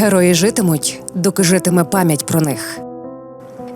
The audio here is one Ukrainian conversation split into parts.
Герої житимуть, доки житиме пам'ять про них.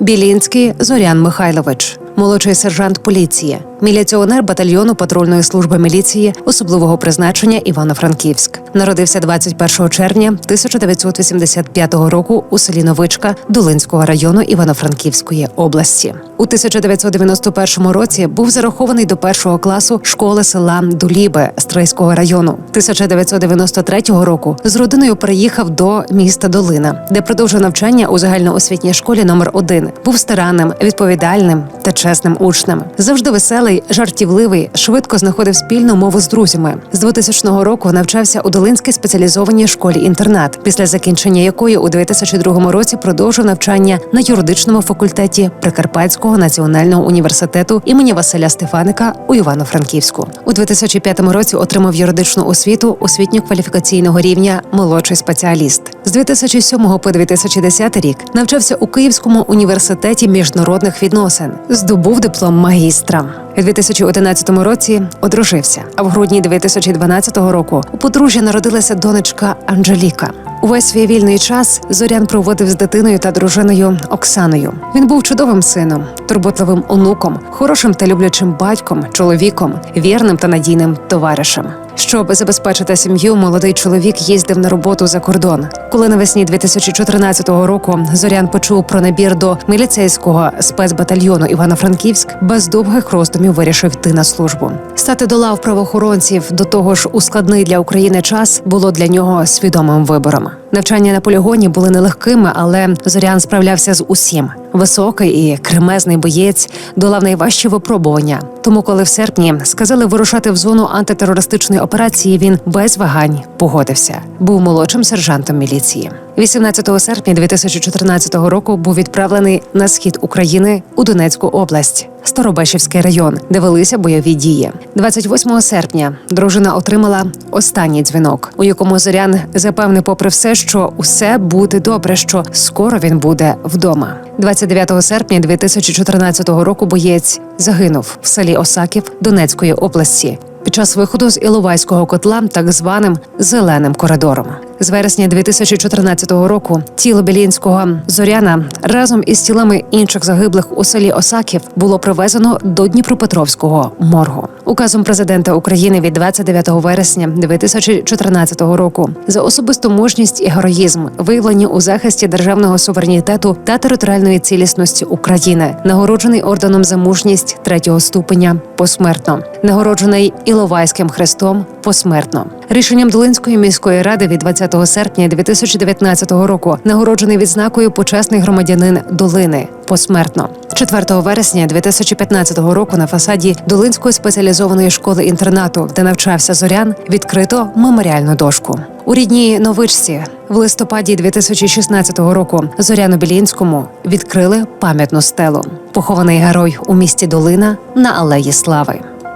Білінський Зорян Михайлович, молодший сержант поліції, міліціонер батальйону патрульної служби міліції особливого призначення Івано-Франківськ. Народився 21 червня 1985 року у селі Новичка Долинського району Івано-Франківської області. У 1991 році був зарахований до першого класу школи села Дулібе Стрийського району. 1993 року з родиною переїхав до міста Долина, де продовжив навчання у загальноосвітній школі номер 1 Був старанним, відповідальним та чесним учнем. Завжди веселий, жартівливий, швидко знаходив спільну мову з друзями. З 2000 року навчався у Долинській спеціалізованій школі-інтернат, після закінчення якої у 2002 році продовжив навчання на юридичному факультеті Прикарпатського національного університету імені Василя Стефаника у Івано-Франківську. У 2005 році отримав юридичну освіту освітньо-кваліфікаційного рівня молодший спеціаліст. З 2007 по 2010 рік навчався у Київському університеті міжнародних відносин. Здобув диплом магістра. У 2011 році одружився. А в грудні 2012 року у подружжя народилася донечка Анжеліка. Увесь свій вільний час Зорян проводив з дитиною та дружиною Оксаною. Він був чудовим сином, турботливим онуком, хорошим та люблячим батьком, чоловіком, вірним та надійним товаришем. Щоб забезпечити сім'ю, молодий чоловік їздив на роботу за кордон. Коли навесні 2014 року Зорян почув про набір до міліцейського спецбатальйону Івано-Франківськ, без довгих роздумів вирішив йти на службу. Стати до лав правоохоронців до того ж у складний для України час було для нього свідомим вибором. Навчання на полігоні були нелегкими, але Зорян справлявся з усім. Високий і кремезний боєць долав найважчі випробування. Тому, коли в серпні сказали вирушати в зону антитерористичної операції, він без вагань погодився. Був молодшим сержантом міліції. 18 серпня 2014 року був відправлений на схід України у Донецьку область. Старобешівський район, де велися бойові дії. 28 серпня дружина отримала останній дзвінок, у якому зорян запевнив, попри все, що усе буде добре, що скоро він буде вдома. 29 серпня 2014 року боєць загинув в селі Осаків Донецької області. Під час виходу з Іловайського котла, так званим зеленим коридором, з вересня 2014 року тіло Білінського зоряна разом із тілами інших загиблих у селі Осаків було привезено до Дніпропетровського моргу. Указом президента України від 29 вересня 2014 року за особисту мужність і героїзм, виявлені у захисті державного суверенітету та територіальної цілісності України, нагороджений орденом за мужність третього ступеня посмертно, нагороджений Іловайським хрестом посмертно. Рішенням Долинської міської ради від 20 серпня 2019 року нагороджений відзнакою почесний громадянин Долини посмертно. 4 вересня 2015 року на фасаді Долинської спеціалізованої школи інтернату, де навчався зорян, відкрито меморіальну дошку. У рідній новичці в листопаді 2016 року Зоряну Білінському відкрили пам'ятну стелу. Похований герой у місті Долина на Алеї Слави.